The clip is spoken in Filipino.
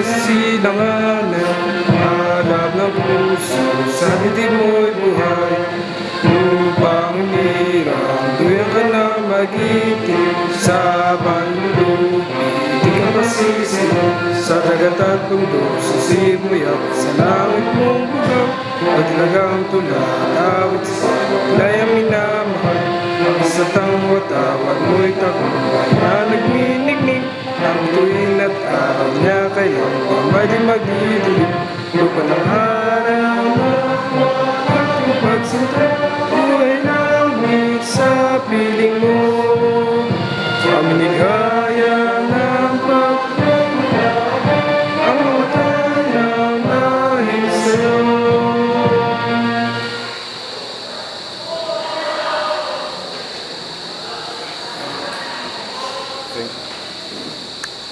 alinlanganan Malab ng puso Sa titig mo'y buhay. Lupang hirang Tuyan ka na magiting Sa banlubi Di ka masisino Sa dagat at bundok Sa simoy at sa langit mong bugak Paglagang tulad Awit sa layang minamahal. Sa tangwa tawad mo'y tagumpay kailan May di magdidilig Lupa ng araw Ating pagsinta Buhay langit sa piling mo. Sa aming ligaya ng pagpunta Ang mata ng dahil sa'yo.